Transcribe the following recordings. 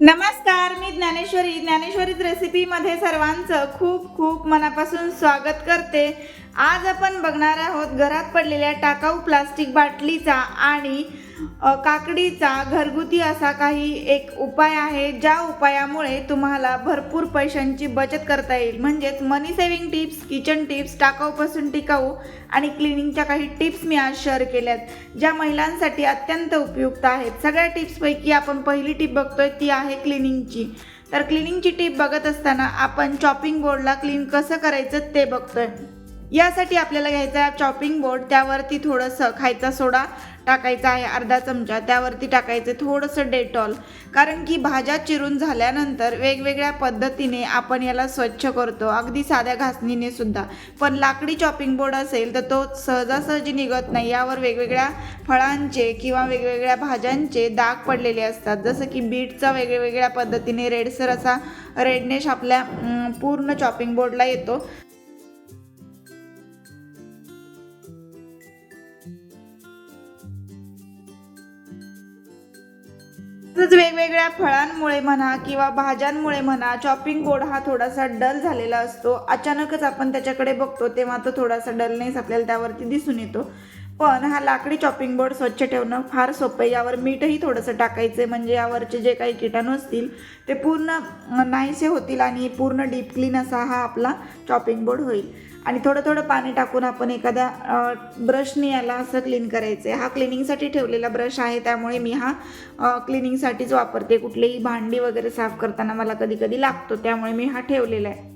नमस्कार मी ज्ञानेश्वरी. ज्ञानेश्वरीच रेसिपीमध्ये सर्वांचं खूप खूप मनापासून स्वागत करते. आज आपण बघणार आहोत घरात पडलेल्या टाकाऊ प्लास्टिक बाटलीचा आणि काकडीचा घरगुती असा काही एक उपाय आहे ज्या उपायामुळे तुम्हाला भरपूर पैशांची बचत करता येईल. म्हणजेच money saving tips kitchen tips टाकाऊपासून टिकाऊ आणि क्लिनिंगच्या काही टिप्स मी आज शेअर केल्यात ज्या महिलांसाठी अत्यंत उपयुक्त आहेत. सगळ्या टिप्सपैकी आपण पहिली टिप बघतोय ती आहे क्लिनिंगची तर क्लिनिंगची टिप बघत असताना आपण चॉपिंग बोर्डला क्लीन कसं करायचं ते बघतोय. यासाठी आपल्याला घ्यायचा आहे चॉपिंग बोर्ड त्यावरती थोडंसं खायचा सोडा टाकायचा आहे अर्धा चमचा. त्यावरती टाकायचं थोडंसं डेटॉल. कारण की भाज्या चिरून झाल्यानंतर वेगवेगळ्या पद्धतीने आपण याला स्वच्छ करतो. अगदी साध्या घासणीने सुद्धा. पण लाकडी चॉपिंग बोर्ड असेल तर तो सहजासहजी निघत नाही. यावर वेगवेगळ्या फळांचे किंवा वेगवेगळ्या भाज्यांचे दाग पडलेले असतात. जसं की बीटचा वेगवेगळ्या पद्धतीने रेडसर असा रेडनेश आपल्या पूर्ण चॉपिंग बोर्डला येतो. तसंच वेगवेगळ्या फळांमुळे म्हणा किंवा भाज्यांमुळे म्हणा चॉपिंग बोर्ड हा थोडासा डल झालेला असतो. अचानकच आपण त्याच्याकडे बघतो तेव्हा तो थोडासा डलनेस आपल्याला त्यावरती दिसून येतो. हो, पण हा लाकडी चॉपिंग बोर्ड स्वच्छ ठेवणं फार सोपं आहे. यावर मीठही थोडंसं टाकायचं आहे. म्हणजे यावरचे जे काही किटाणू असतील ते पूर्ण नाहीसे होतील आणि पूर्ण डीप क्लीन असा हा आपला चॉपिंग बोर्ड होईल. आणि थोडं थोडं पाणी टाकून आपण एखाद्या ब्रशने याला असं क्लीन करायचं आहे हा क्लिनिंगसाठी ठेवलेला ब्रश आहे. त्यामुळे मी हा क्लिनिंगसाठीच वापरते. कुठलीही भांडी वगैरे साफ करताना मला कधी कधी लागतो. त्यामुळे मी हा ठेवलेला आहे.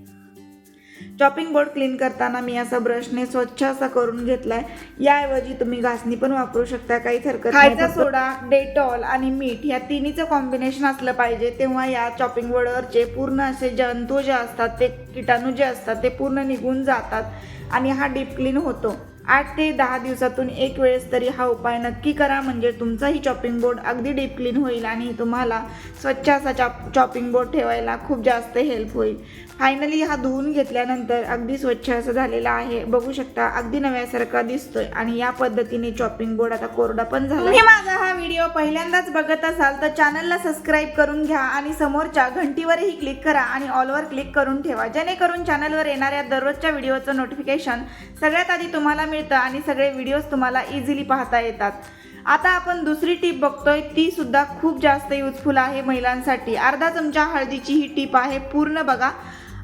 चॉपिंग बोर्ड क्लीन करताना मी असा ब्रशने स्वच्छ असा करून घेतलाय. याऐवजी तुम्ही घासणी पण वापरू शकता काहीच हरकत नाही. खायचा सोडा डेटॉल आणि मीठ या तिन्हीचं कॉम्बिनेशन असलं पाहिजे. तेव्हा या चॉपिंग बोर्डवरचे पूर्ण असे जंतू जे असतात ते किटाणू जे असतात ते पूर्ण निघून जातात आणि हा डीप क्लीन होतो. आठ ते दहा दिवसातून एक वेळेस तरी हा उपाय नक्की करा. म्हणजे तुमचाही चॉपिंग बोर्ड अगदी डीप क्लीन होईल आणि तुम्हाला स्वच्छ असा चॉप चॉपिंग बोर्ड ठेवायला खूप जास्त हेल्प होईल. फायनली हा धुवून घेतल्यानंतर अगदी स्वच्छ असं झालेला आहे. बघू शकता अगदी नव्यासारखा दिसतोय आणि या पद्धतीने चॉपिंग बोर्ड आता कोरडा पण झाला माझा हा व्हिडिओ पहिल्यांदाच बघत असाल तर चॅनलला सबस्क्राईब करून घ्या आणि समोरच्या घंटीवरही क्लिक करा आणि ऑलवर क्लिक करून ठेवा. जेणेकरून चॅनलवर येणाऱ्या दररोजच्या व्हिडिओचं नोटिफिकेशन सगळ्यात आधी तुम्हाला मिळतं आणि सगळे व्हिडिओज तुम्हाला इझिली पाहता येतात. आता आपण दुसरी टीप बघतोय ती सुद्धा खूप जास्त युजफुल आहे महिलांसाठी. अर्धा चमचा हळदीची ही टीप आहे पूर्ण बघा.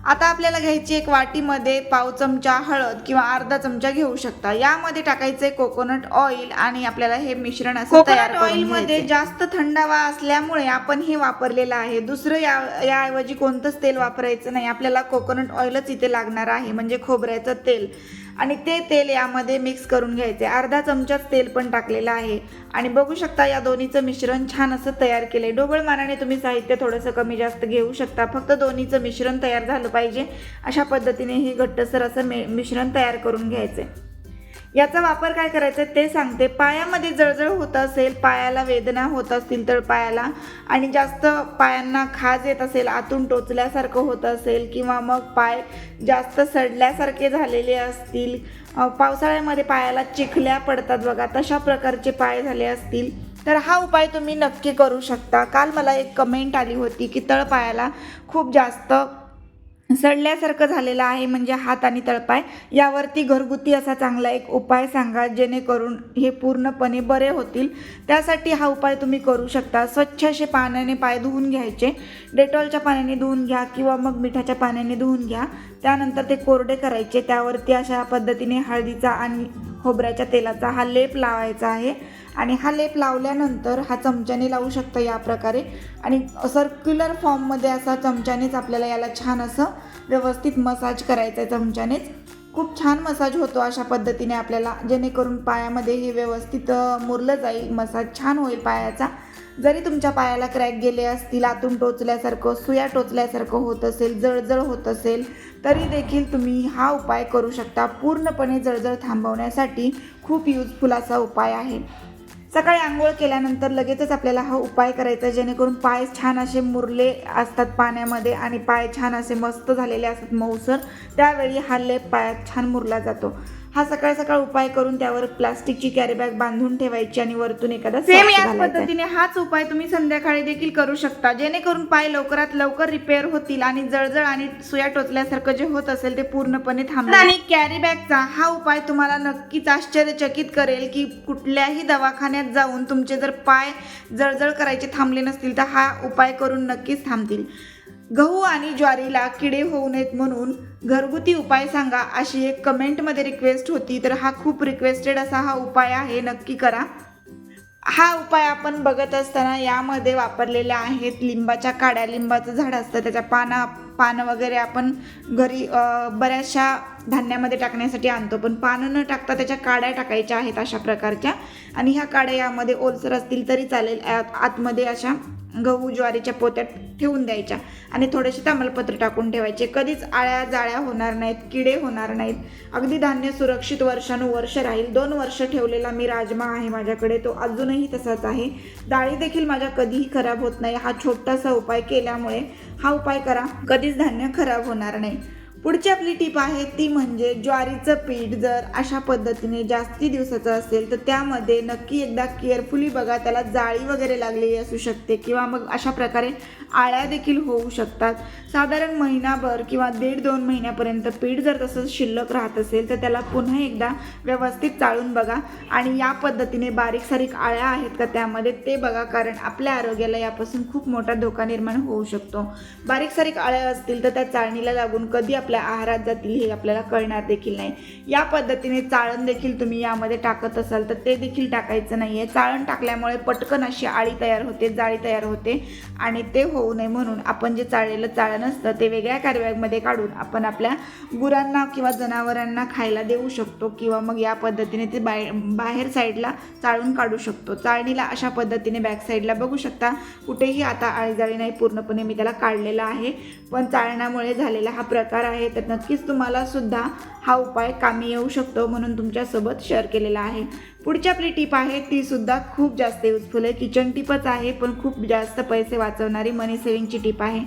आता आपल्याला घ्यायची एक वाटीमध्ये पाव चमचा हळद किंवा अर्धा चमचा घेऊ शकता. यामध्ये टाकायचे कोकोनट ऑइल आणि आपल्याला हे मिश्रण असं तयार ऑइलमध्ये जास्त थंडावा असल्यामुळे आपण हे वापरलेलं आहे. दुसरं या याऐवजी कोणतंच तेल वापरायचं नाही. आपल्याला कोकोनट ऑइलच इथे लागणार आहे म्हणजे खोबऱ्याचं तेल. आणि ते तेल यामध्ये मिक्स करून घ्यायचे. अर्धा चमचाच तेल पण टाकलेलं आहे. आणि बघू शकता या दोन्हीचं मिश्रण छान असं तयार केलंय. ढोबळ मानाने तुम्ही साहित्य थोडंसं कमी जास्त घेऊ शकता. फक्त दोन्हीचं मिश्रण तयार झालं पाहिजे. अशा पद्धतीने ही घट्टसर असं मे मिश्रण तयार करून घ्यायचंय. याचा वापर काय करायचा आहे? ते सांगते. पायामध्ये जळजळ होत असेल पायाला वेदना होत असतील तर पायाला. आणि जास्त पायांना खाज येत असेल आतून टोचल्यासारखं होत असेल किंवा मग पाय जास्त सडल्यासारखे झालेले असतील. पावसाळ्यामध्ये पायाला चिखल्या पडतात बघा तशा प्रकारचे पाय झाले असतील. तर हा उपाय तुम्ही नक्की करू शकता. काल मला एक कमेंट आली होती की तळपायाला खूप जास्त सडल्यासारखं झालेलं आहे म्हणजे हात आणि तळपाय. यावरती घरगुती असा चांगला एक उपाय सांगा जेणेकरून हे पूर्णपणे बरे होतील. त्यासाठी हा उपाय तुम्ही करू शकता. स्वच्छ असे पाण्याने पाय धुवून घ्यायचे. डेटॉलच्या पाण्याने धुवून घ्या किंवा मग मिठाच्या पाण्याने धुवून घ्या. त्यानंतर ते कोरडे करायचे. त्यावरती अशा पद्धतीने हळदीचा आणि खोबऱ्याच्या तेलाचा हा लेप लावायचा आहे. आणि हा लेप लावल्यानंतर हा चमच्याने लावू शकता या प्रकारे. आणि सर्क्युलर फॉर्ममध्ये असा चमच्यानेच आपल्याला याला छान असं व्यवस्थित मसाज करायचं आहे चमच्यानेच. खूप छान मसाज होतो अशा पद्धतीने आपल्याला जेणेकरून पायामध्ये हे व्यवस्थित मुरलं जाईल. मसाज छान होईल पायाचा. जरी तुमच्या पायाला क्रॅक गेले असतील आतून टोचल्यासारखं सुया टोचल्यासारखं होत असेल जळजळ होत असेल तरी देखील तुम्ही हा उपाय करू शकता. पूर्णपणे जळजळ थांबवण्यासाठी खूप युजफुल असा उपाय आहे. सकाळी आंघोळ केल्यानंतर लगेचच आपल्याला हा उपाय करायचा जेणेकरून पाय छान असे मुरले असतात पाण्यामध्ये आणि पाय छान असे मस्त झालेले असतात मऊसर. त्यावेळी हा लेप पायात छान मुरला जातो. हा सकाळ सकाळ उपाय करून त्यावर प्लास्टिकची कॅरी बॅग बांधून ठेवायची आणि वरतून एखादा socks याच. पद्धतीने हाच उपाय तुम्ही संध्याकाळी देखील करू शकता. जेणेकरून पाय लवकरात लवकर रिपेअर होतील आणि जळजळ आणि सुया टोचल्यासारखं जे होत असेल ते पूर्णपणे थांबेल आणि कॅरी बॅगचा हा उपाय तुम्हाला नक्कीच आश्चर्यचकित करेल की कुठल्याही दवाखान्यात जाऊन तुमचे जर पाय जळजळ करायचे थांबले नसतील तर हा उपाय करून नक्कीच थांबतील. गहू आणि ज्वारीला किडे होऊ नयेत म्हणून घरगुती उपाय सांगा अशी एक कमेंटमध्ये रिक्वेस्ट होती. तर हा खूप रिक्वेस्टेड असा हा उपाय आहे. नक्की करा. हा उपाय आपण बघत असताना यामध्ये वापरलेल्या आहेत. लिंबाच्या काड्या लिंबाचं झाड असतं त्याच्या पाना पानं वगैरे आपण घरी बऱ्याचशा धान्यामध्ये टाकण्यासाठी आणतो. पण पानं न टाकता त्याच्या काड्या टाकायच्या आहेत अशा प्रकारच्या. आणि ह्या काड्या यामध्ये ओलसर असतील तरी चालेल. आत- आतमध्ये अशा गहू ज्वारीच्या पोत्यात ठेवून द्यायच्या. आणि थोडेसे तामलपत्र टाकून ठेवायचे. कधीच आळ्या जाळ्या होणार नाहीत किडे होणार नाहीत. अगदी धान्य सुरक्षित वर्षानुवर्ष राहील. दोन वर्ष ठेवलेला मी राजमा आहे माझ्याकडे. तो अजूनही तसाच आहे. डाळी देखील माझ्या कधीही खराब होत नाही. हा छोटासा उपाय केल्यामुळे हा उपाय करा. कधीच धान्य खराब होणार नाही. पुढची आपली टीप आहे ती म्हणजे ज्वारीचं पीठ जर अशा पद्धतीने जास्ती दिवसाचं असेल तर त्यामध्ये नक्की एकदा केअरफुली बघा त्याला जाळी वगैरे लागलेली असू शकते किंवा मग अशा प्रकारे आळ्या देखील होऊ शकतात. साधारण महिनाभर किंवा दीड दोन महिन्यापर्यंत पीठ जर तसंच शिल्लक राहत असेल तर त्याला पुन्हा एकदा व्यवस्थित चाळून बघा. आणि या पद्धतीने बारीक सारीक आळ्या आहेत का त्यामध्ये ते बघा कारण आपल्या आरोग्याला यापासून खूप मोठा धोका निर्माण होऊ शकतो. बारीक सारीक आळ्या असतील तर त्या चाळणीला लागून कधी आपल्या आहारात जातील हे आपल्याला कळणार देखील नाही. या पद्धतीने चाळण देखील तुम्ही यामध्ये टाकत असाल तर ते देखील टाकायचं नाही आहे चाळण टाकल्यामुळे पटकन अशी आळी तयार होते जाळी तयार होते आणि ते होऊ नये म्हणून आपण जे चाळलेलं चाळण असतं ते वेगळ्या कारव्यामध्ये काढून आपण आपल्या गुरांना किंवा जनावरांना खायला देऊ शकतो किंवा मग या पद्धतीने ते बाहेर बाहेर साईडला चाळून काढू शकतो. चाळणीला अशा पद्धतीने बॅक साईडला बघू शकता. कुठेही आता आळीजाळी नाही पूर्णपणे मी त्याला काढलेला आहे. पण चाळण्यामुळे झालेला हा प्रकार आहे. तर नक्कीच तुम्हाला सुद्धा हा उपाय कामी येऊ शकतो म्हणून तुमच्यासोबत शेअर केलेला आहे. पुढची आपली टीप आहे ती सुद्धा खूप जास्त युजफुल आहे. किचन टिपच आहे पण खूप जास्त पैसे वाचवणारी मनी सेविंगची टीप आहे.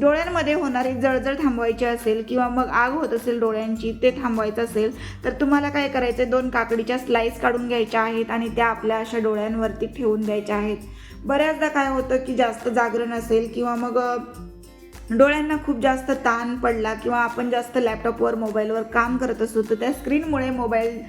डोळ्यांमध्ये होणारी जळजळ थांबवायची असेल किंवा मग आग होत असेल डोळ्यांची ते थांबवायचं असेल तर तुम्हाला काय करायचं दोन काकडीच्या स्लाईस काढून घ्यायच्या आहेत आणि त्या आपल्या अशा डोळ्यांवरती ठेवून द्यायच्या आहेत. बऱ्याचदा काय होतं की जास्त जागरण असेल किंवा मग डोळ्यांना खूप जास्त ताण पडला किंवा आपण जास्त लॅपटॉपवर मोबाईलवर काम करत असतो तर त्या स्क्रीनमुळे मोबाईल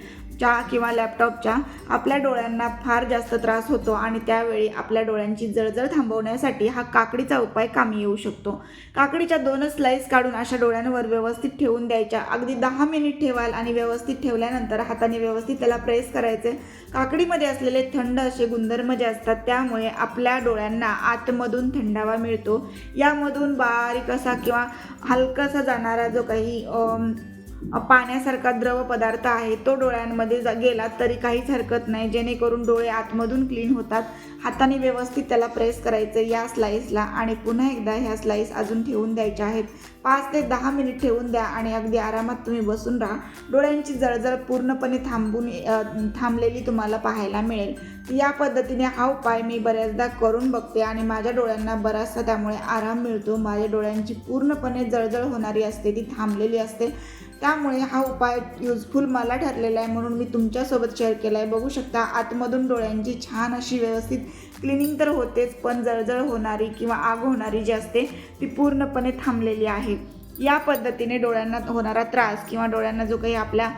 च्या किंवा लॅपटॉपच्या आपल्या डोळ्यांना फार जास्त त्रास होतो आणि त्यावेळी आपल्या डोळ्यांची जळजळ थांबवण्यासाठी हा काकडीचा उपाय कामी येऊ शकतो. काकडीच्या दोनच स्लाईस काढून अशा डोळ्यांवर व्यवस्थित ठेवून द्यायच्या. अगदी दहा मिनिट ठेवाल आणि व्यवस्थित ठेवल्यानंतर हाताने व्यवस्थित त्याला प्रेस करायचे. काकडीमध्ये असलेले थंड असे गुणधर्म जे असतात त्यामुळे आपल्या डोळ्यांना आतमधून थंडावा मिळतो. यामधून बारीक असा किंवा हलकासा जाणारा जो काही पाण्यासारखा द्रव पदार्थ आहे तो डोळ्यांमध्ये गेला तरी काहीच हरकत नाही. जेणेकरून डोळे आतमधून क्लीन होतात. हाताने व्यवस्थित त्याला प्रेस करायचं या स्लाईसला आणि पुन्हा एकदा ह्या स्लाईस अजून ठेवून द्यायच्या आहेत. पाच ते दहा मिनिट ठेवून द्या आणि अगदी आरामात तुम्ही बसून राहा. डोळ्यांची जळजळ पूर्णपणे थांबून थांबलेली तुम्हाला पाहायला मिळेल. या पद्धतीने हा उपाय मी बऱ्याचदा करून बघते आणि माझ्या डोळ्यांना बराचसा त्यामुळे आराम मिळतो. माझ्या डोळ्यांची पूर्णपणे जळजळ होणारी असते ती थांबलेली असते. त्यामुळे हा उपाय युजफुल मला ठरलेला आहे म्हणून मी तुमच्यासोबत शेअर केला आहे बघू शकता आतमधून डोळ्यांची छान अशी व्यवस्थित क्लिनिंग तर होतेच पण जळजळ होणारी किंवा आग होणारी जी असते ती पूर्णपणे थांबलेली आहे. या पद्धतीने डोळ्यांना होणारा त्रास किंवा डोळ्यांना जो काही आपल्या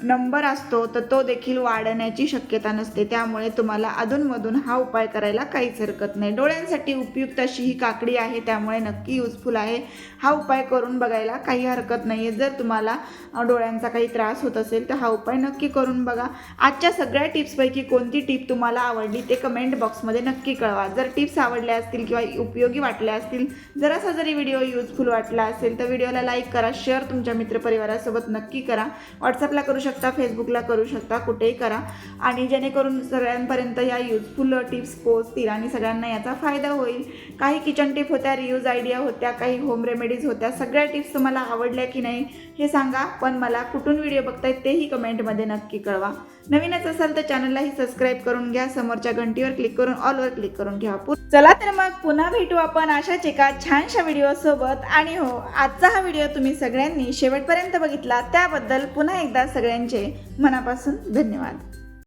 नंबर असतो तर तो देखील वाढण्याची शक्यता नसते. त्यामुळे तुम्हाला अधूनमधून हा उपाय करायला काहीच हरकत नाही. डोळ्यांसाठी उपयुक्त अशी ही काकडी आहे त्यामुळे नक्की युजफुल आहे. हा उपाय करून बघायला काही हरकत नाही आहे जर तुम्हाला डोळ्यांचा काही त्रास होत असेल तर हा उपाय नक्की करून बघा. आजच्या सगळ्या टिप्सपैकी कोणती टिप तुम्हाला आवडली ते कमेंट बॉक्समध्ये नक्की कळवा. जर टिप्स आवडल्या असतील किंवा उपयोगी वाटल्या असतील जरासा जरी व्हिडिओ युजफुल वाटला असेल तर व्हिडिओला लाईक करा शेअर तुमच्या मित्रपरिवारासोबत नक्की करा. व्हॉट्सअपला करू शकता फेसबुकला करू शकता कुठेही करा. आणि जेणेकरून सगळ्यांपर्यंत या युजफुल टिप्स पोचतील आणि सगळ्यांना याचा फायदा होईल. काही किचन टिप होत्या रियूज आयडिया होत्या काही होम रेमेडीज होत्या. सगळ्या टिप्स तुम्हाला आवडल्या की नाही हे सांगा. पण मला कुठून व्हिडिओ बघतायत तेही कमेंटमध्ये नक्की कळवा. नवीनच असाल तर चॅनललाही सबस्क्राईब करून घ्या. समोरच्या घंटीवर क्लिक करून ऑलवर क्लिक करून घ्या. चला तर मग पुन्हा भेटू आपण अशाच एका छानशा व्हिडिओ सोबत. आणि हो आजचा हा व्हिडिओ तुम्ही सगळ्यांनी शेवटपर्यंत बघितला. त्याबद्दल पुन्हा एकदा सगळ्यांचे मनापासून धन्यवाद.